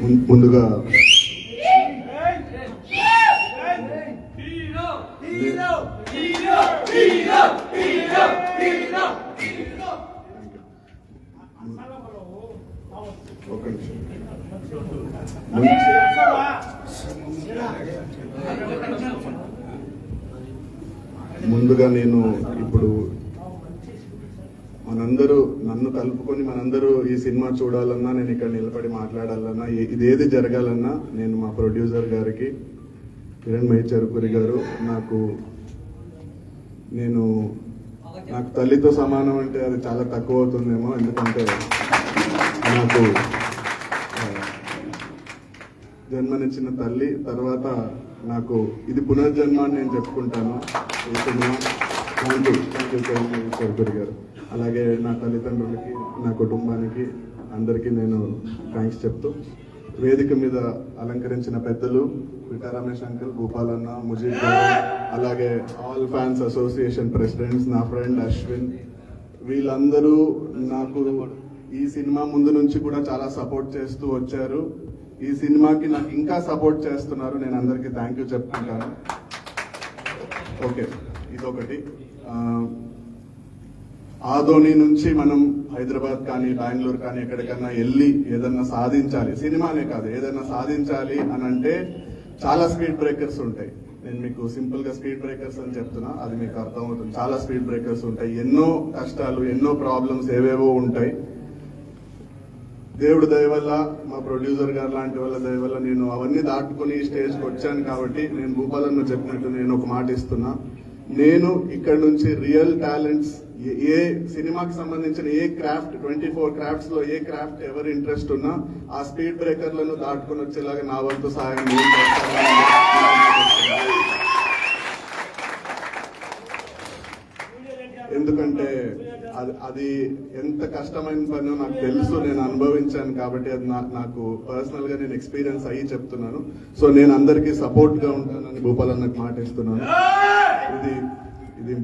ముందుగా ముందుగా నేను ఇప్పుడు మనందరూ నన్ను కలుపుకొని మనందరూ ఈ సినిమా చూడాలన్నా నేను ఇక్కడ నిలబడి మాట్లాడాలన్నా ఇదేది జరగాలన్నా నేను మా ప్రొడ్యూసర్ గారికి కిరణ్ మహేశ్వరపురి గారు నాకు నేను నాకు తల్లితో సమానం అంటే అది చాలా తక్కువ అవుతుందేమో ఎందుకంటే నాకు జన్మనిచ్చిన తల్లి తర్వాత నాకు ఇది పునర్జన్మ అని నేను చెప్పుకుంటాను. ఈ cinema thank you thank you thank Chowdary garu అలాగే నా తల్లిదండ్రులకి నా కుటుంబానికి అందరికీ నేను థ్యాంక్స్ చెప్తూ వేదిక మీద అలంకరించిన పెద్దలు విటా రమేష్ అంకుల్ భూపాలన్న ముజీబ్ గారు అలాగే ఆల్ ఫ్యాన్స్ అసోసియేషన్ ప్రెసిడెంట్స్ నా ఫ్రెండ్ అశ్విన్. వీళ్ళందరూ నాకు ఈ సినిమా ముందు నుంచి కూడా చాలా సపోర్ట్ చేస్తూ వచ్చారు. ఈ సినిమాకి నాకు ఇంకా సపోర్ట్ చేస్తున్నారు. నేను అందరికీ థ్యాంక్ యూ చెప్పుకుంటాను ఓకే ఇదొకటి. ఆదోని నుంచి మనం హైదరాబాద్ కానీ బెంగళూరు కానీ ఎక్కడికన్నా వెళ్ళి ఏదన్నా సాధించాలి. సినిమానే కాదు ఏదన్నా సాధించాలి అని అంటే చాలా స్పీడ్ బ్రేకర్స్ ఉంటాయి. నేను మీకు సింపుల్గా స్పీడ్ బ్రేకర్స్ అని చెప్తున్నా అది మీకు అర్థమవుతుంది. చాలా స్పీడ్ బ్రేకర్స్ ఉంటాయి. ఎన్నో కష్టాలు ఎన్నో ప్రాబ్లమ్స్ ఏవేవో ఉంటాయి. దేవుడు దయ వల్ల మా ప్రొడ్యూసర్ గారు లాంటి వాళ్ళ దయ వల్ల నేను అవన్నీ దాటుకుని ఈ స్టేజ్కి వచ్చాను కాబట్టి నేను భూపాలన్న చెప్పినట్టు నేను ఒక మాట ఇస్తున్నా. నేను ఇక్కడ నుంచి రియల్ టాలెంట్స్ ఏ సినిమాకి సంబంధించిన ఏ క్రాఫ్ట్ ట్వంటీ ఫోర్ క్రాఫ్ట్స్లో ఏ క్రాఫ్ట్ ఎవరు ఇంట్రెస్ట్ ఉన్నా ఆ స్పీడ్ బ్రేకర్లను దాటుకుని వచ్చేలాగా నా వంతు సహాయం ఎందుకంటే అది అది ఎంత కష్టమైన పనో నాకు తెలుసు నేను అనుభవించాను కాబట్టి అది నాకు పర్సనల్గా నేను ఎక్స్పీరియన్స్ అయ్యి చెప్తున్నాను. సో నేను అందరికీ సపోర్ట్గా ఉంటానని భూపాల్ అన్నకు మాట ఇస్తున్నాను ఇది ఇది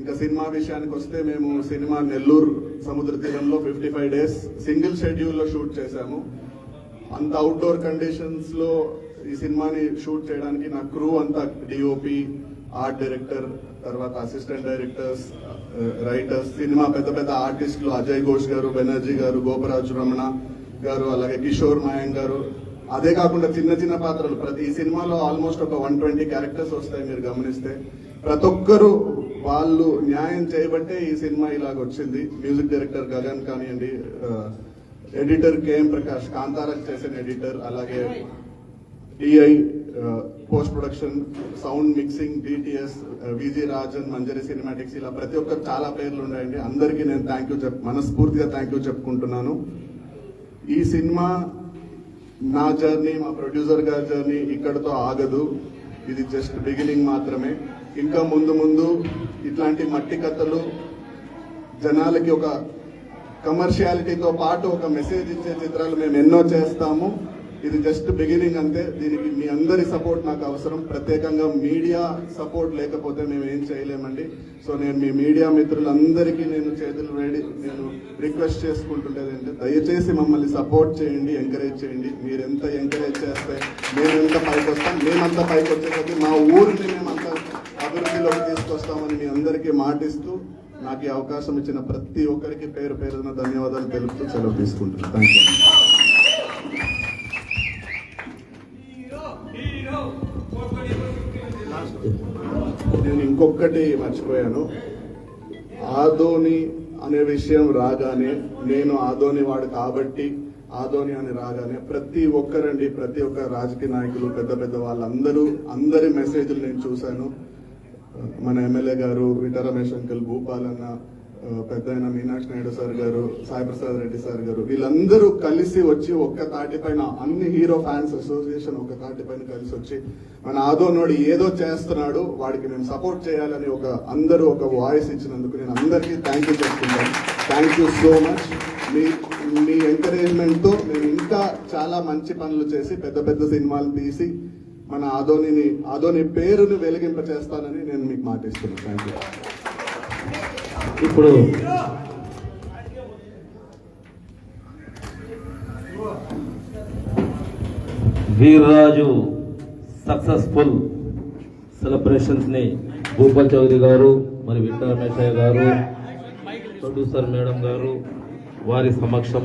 ఇంకా సినిమా విషయానికి వస్తే మేము సినిమా నెల్లూరు సముద్ర తీరంలో ఫిఫ్టీ ఫైవ్ డేస్ సింగిల్ షెడ్యూల్లో షూట్ చేశాము. అంత అవుట్డోర్ కండిషన్స్లో ఈ సినిమాని షూట్ చేయడానికి నా క్రూ అంతా D O P art director తర్వాత అసిస్టెంట్ డైరెక్టర్స్ రైటర్స్ సినిమా పెద్ద పెద్ద ఆర్టిస్టులు అజయ్ ఘోష్ గారు బెనర్జీ గారు గోపరాజు రమణ గారు అలాగే కిషోర్ మాయంగ్ గారు. అదే కాకుండా చిన్న చిన్న పాత్రలు. ప్రతి ఈ సినిమాలో ఆల్మోస్ట్ ఒక వన్ ట్వంటీ క్యారెక్టర్స్ వస్తాయి మీరు గమనిస్తే. ప్రతి ఒక్కరు వాళ్ళు న్యాయం చేయబట్టే ఈ సినిమా ఇలాగ వచ్చింది. మ్యూజిక్ డైరెక్టర్ గగన్ కానివ్వండి ఎడిటర్ కేఎం ప్రకాష్ కాంతారాజ్ చేసిన ఎడిటర్ అలాగే DI post production sound mixing DTS Viji Rajan Manjari cinematics ఇలా ప్రతి ఒక్కరు చాలా పేర్లు ఉన్నాయండి. అందరికీ నేను థ్యాంక్ యూ చెప్ మనస్ఫూర్తిగా థ్యాంక్ యూ చెప్పుకుంటున్నాను. ఈ సినిమా నా జర్నీ మా ప్రొడ్యూసర్ గారి జర్నీ ఇక్కడతో ఆగదు. ఇది జస్ట్ బిగినింగ్ మాత్రమే. ఇంకా ముందు ముందు ఇట్లాంటి మట్టి కథలు జనాలకి ఒక కమర్షియాలిటీతో పాటు ఒక మెసేజ్ ఇచ్చే చిత్రాలు మేము ఎన్నో చేస్తాము. ఇది జస్ట్ బిగినింగ్ అంతే. దీనికి మీ అందరి సపోర్ట్ నాకు అవసరం. ప్రత్యేకంగా మీడియా సపోర్ట్ లేకపోతే మేము ఏం చేయలేమండి. సో నేను మీ మీడియా మిత్రులందరికీ నేను చేతులు వేడి నేను రిక్వెస్ట్ చేసుకుంటుండేది అంటే దయచేసి మమ్మల్ని సపోర్ట్ చేయండి ఎంకరేజ్ చేయండి. మీరు ఎంత ఎంకరేజ్ చేస్తే మేము ఎంత పైకి వస్తాం మేమంతా పైకి వచ్చేసరికి మా ఊరిని మేమంతా అభివృద్ధిలోకి తీసుకొస్తామని మీ అందరికీ మాటిస్తూ నాకు ఈ అవకాశం ఇచ్చిన ప్రతి ఒక్కరికి పేరు పేరున ధన్యవాదాలు తెలుపుతూ సెలవు తీసుకుంటున్నాను. థ్యాంక్ యూ నేను ఇంకొకటి మర్చిపోయాను. ఆదోని అనే విషయం రాగానే నేను ఆదోని వాడు కాబట్టి ఆదోని అని రాగానే ప్రతి ఒక్కరండి ప్రతి ఒక్క రాజకీయ నాయకులు పెద్ద పెద్ద వాళ్ళందరూ అందరి మెసేజ్లు నేను చూశాను. మన ఎమ్మెల్యే గారు విట రమేష్ అంకల్ భూపాల్ అన్న పెద్ద ఆయన మీనాక్షి నాయుడు సార్ గారు సాయిప్రసాద్ రెడ్డి సార్ గారు వీళ్ళందరూ కలిసి వచ్చి ఒక్క తాటి పైన అన్ని హీరో ఫ్యాన్స్ అసోసియేషన్ ఒక తాటి పైన కలిసి వచ్చి మన ఆదోనోడు ఏదో చేస్తున్నాడు వాడికి మేము సపోర్ట్ చేయాలని ఒక అందరూ ఒక వాయిస్ ఇచ్చినందుకు నేను అందరికీ థ్యాంక్ యూ చెప్తున్నాను. థ్యాంక్ యూ సో మచ్ మీ మీ ఎంకరేజ్మెంట్తో మేము ఇంకా చాలా మంచి పనులు చేసి పెద్ద పెద్ద సినిమాలు తీసి మన ఆధోనిని ఆధోని పేరును వెలిగింప చేస్తానని నేను మీకు మాటిస్తున్నాను. థ్యాంక్ యూ ఇప్పుడు వీర్రాజు సక్సెస్ఫుల్ సెలబ్రేషన్స్ని భూపాల్ చౌదరి గారు మరి విట్ల రమేశయ్య గారు ప్రొడ్యూసర్ మేడం గారు వారి సమక్షం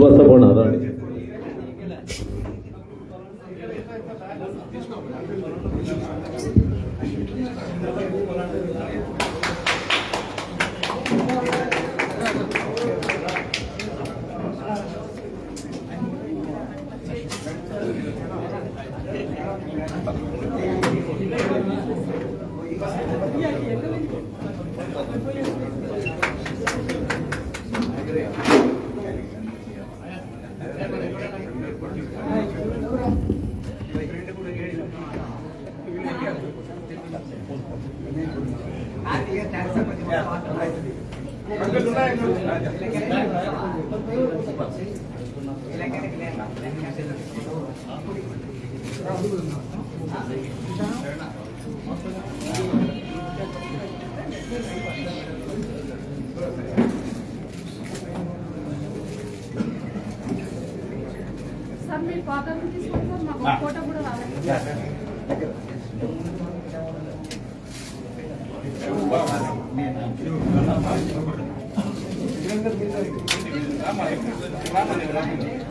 వర్షపోండి అదండి సార్ మీ ఫాదర్ తీసుకుంటారు మాకు ఫోటో కూడా రాలేదు Gracias.